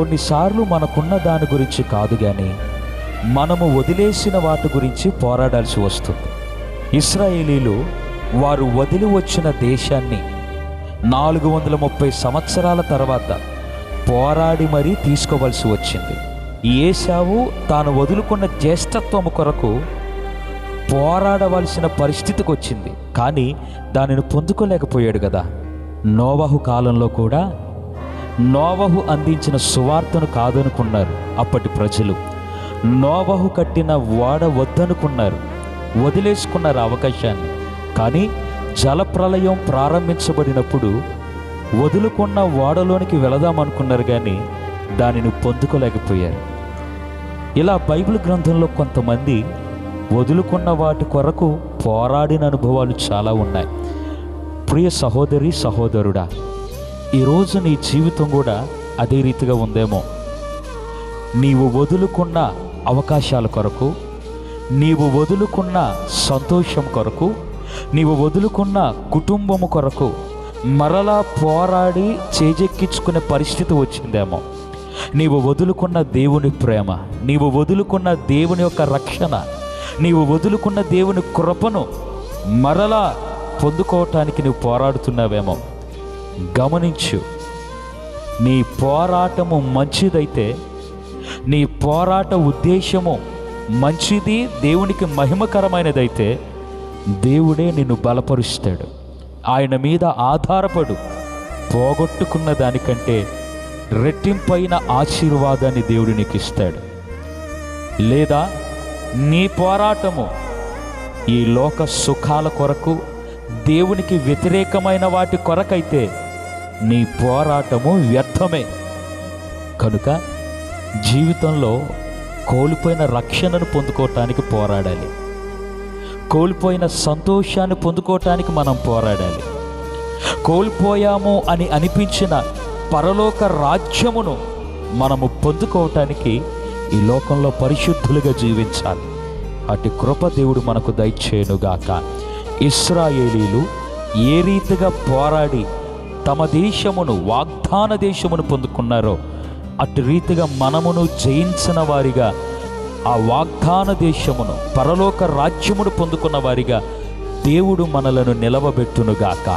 కొన్నిసార్లు మనకున్న దాని గురించి కాదు కానీ మనము వదిలేసిన వాటి గురించి పోరాడాల్సి వస్తుంది. ఇస్రాయేలీలు వారు వదిలి వచ్చిన దేశాన్ని నాలుగు వందల ముప్పై సంవత్సరాల తర్వాత పోరాడి మరీ తీసుకోవలసి వచ్చింది. ఏసావు తాను వదులుకున్న జ్యేష్ఠత్వము కొరకు పోరాడవలసిన పరిస్థితికి వచ్చింది. కానీ దానిని పొందుకోలేకపోయాడు కదా. నోవాహు కాలంలో కూడా నోవహు అందించిన సువార్తను కాదనుకున్నారు అప్పటి ప్రజలు. నోవహు కట్టిన వాడ వద్దనుకున్నారు. వదిలేసుకున్నారు అవకాశాన్ని కానీ జలప్రలయం ప్రారంభించబడినప్పుడు వదులుకున్న వాడలోనికి వెళదామనుకున్నారు కానీ దానిని పొందుకోలేకపోయారు. ఇలా బైబిల్ గ్రంథంలో కొంతమంది వదులుకున్న వాటి కొరకు పోరాడిన అనుభవాలు చాలా ఉన్నాయి. ప్రియ సహోదరి సహోదరుడా ఈరోజు నీ జీవితం కూడా అదే రీతిగా ఉందేమో. నీవు వదులుకున్న అవకాశాల కొరకు నీవు వదులుకున్న సంతోషం కొరకు నీవు వదులుకున్న కుటుంబము కొరకు మరలా పోరాడి చేజెక్కించుకునే పరిస్థితి వచ్చిందేమో. నీవు వదులుకున్న దేవుని ప్రేమ నీవు వదులుకున్న దేవుని యొక్క రక్షణ నీవు వదులుకున్న దేవుని కృపను మరలా పొందుకోవటానికి నువ్వు పోరాడుతున్నావేమో. గమనించు. నీ పోరాటము మంచిదైతే నీ పోరాట ఉద్దేశము మంచిది దేవునికి మహిమకరమైనదైతే దేవుడే నిన్ను బలపరుస్తాడు. ఆయన మీద ఆధారపడు. పోగొట్టుకున్న దానికంటే రెట్టింపైన ఆశీర్వాదాన్ని దేవుడు నీకు ఇస్తాడు లేదా నీ పోరాటము ఈ లోక సుఖాల కొరకు దేవునికి వ్యతిరేకమైన వాటి కొరకైతే నీ పోరాటము వ్యర్థమే. కనుక జీవితంలో కోల్పోయిన రక్షణను పొందుకోవటానికి పోరాడాలి. కోల్పోయిన సంతోషాన్ని పొందుకోవటానికి మనం పోరాడాలి. కోల్పోయాము అని అనిపించిన పరలోక రాజ్యమును మనము పొందుకోవటానికి ఈ లోకంలో పరిశుద్ధులుగా జీవించాలి. అటు కృప దేవుడు మనకు దయచేయనుగాక. ఇస్రాయేలీలు ఏ రీతిగా పోరాడి తమ దేశమును వాగ్దాన దేశమును పొందుకున్నారో అటు రీతిగా మనమును జయించిన వారిగా ఆ వాగ్దాన దేశమును పరలోక రాజ్యమును పొందుకున్న వారిగా దేవుడు మనలను నిలవబెట్టునుగాక.